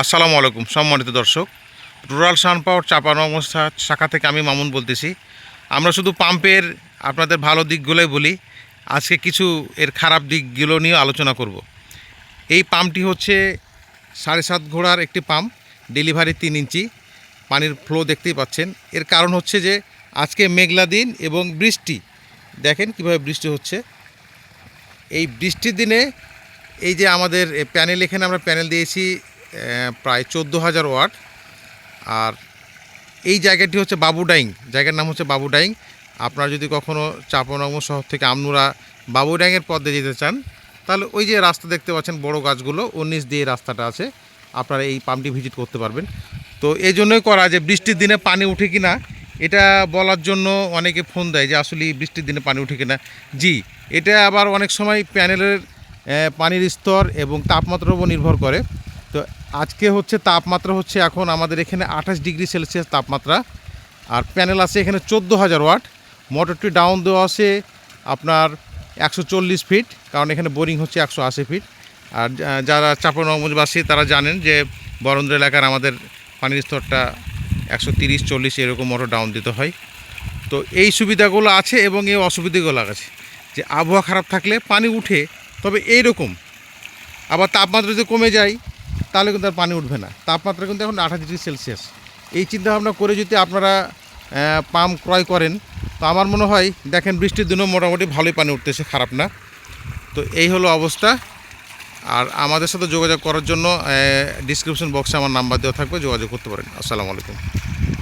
আসসালামু আলাইকুম, সম্মানিত দর্শক। রুরাল সান পাওয়ার চাপানগর শা- শাখা থেকে আমি মামুন বলতেছি। আমরা শুধু পাম্পের আপনাদের ভালো দিকগুলোই বলি। আজকে কিছু এর খারাপ দিকগুলো নিয়ে আলোচনা করব। এই পাম্পটি হচ্ছে সাড়ে সাত ঘোড়ার একটি পাম্প, ডেলিভারি তিন ইঞ্চি। পানির ফ্লো দেখতেই পাচ্ছেন। এর কারণ হচ্ছে যে, আজকে মেঘলা দিন এবং বৃষ্টি। দেখেন কীভাবে বৃষ্টি হচ্ছে। এই বৃষ্টির দিনে এই যে আমাদের প্যানেল, এখানে আমরা প্যানেল দিয়েছি প্রায় চোদ্দ হাজার ওয়াট। আর এই জায়গাটি হচ্ছে বাবুডাইং জায়গার নাম হচ্ছে বাবুডাইং আপনারা যদি কখনও চাপনগর শহর থেকে আমনুরা বাবুডাইংয়ের পথে যেতে চান, তাহলে ওই যে রাস্তা দেখতে পাচ্ছেন বড় গাছগুলো নিচ দিয়ে রাস্তাটা আছে। আপনারা এই পাম্পটি ভিজিট করতে পারবেন। তো এই জন্যই করা যে বৃষ্টির দিনে পানি উঠে কিনা এটা বলার জন্য অনেকে ফোন দেয় যে আসলে বৃষ্টির দিনে পানি উঠে কিনা জি, এটা আবার অনেক সময় প্যানেলের পানির স্তর এবং তাপমাত্রার উপর নির্ভর করে। আজকে হচ্ছে তাপমাত্রা হচ্ছে এখন আমাদের এখানে আঠাশ ডিগ্রি সেলসিয়াস তাপমাত্রা। আর প্যানেল আছে এখানে চোদ্দ হাজার ওয়াট। মোটরটি ডাউন দেওয়া আছে আপনার একশো চল্লিশ ফিট, কারণ এখানে বোরিং হচ্ছে একশো আশি ফিট। আর যারা চাপনগরবাসী তারা জানেন যে বরেন্দ্র এলাকার আমাদের পানির স্তরটা একশো তিরিশ চল্লিশ এরকম মোটর ডাউন দিতে হয়। তো এই সুবিধাগুলো আছে এবং এই অসুবিধাগুলো আছে যে আবহাওয়া খারাপ থাকলে পানি উঠে, তবে এই রকম আবার তাপমাত্রা যদি কমে যায় তাহলে কিন্তু আর পানি উঠবে না। তাপমাত্রা কিন্তু এখন আঠাশ ডিগ্রি সেলসিয়াস। এই চিন্তাভাবনা করে যদি আপনারা পাম্প ক্রয় করেন, তো আমার মনে হয়, দেখেন বৃষ্টির দিনও মোটামুটি ভালোই পানি উঠতেছে, খারাপ না। তো এই হলো অবস্থা। আর আমাদের সাথে যোগাযোগ করার জন্য ডিসক্রিপশন বক্সে আমার নাম্বার দেওয়া থাকবে, যোগাযোগ করতে পারেন। আসসালামু আলাইকুম।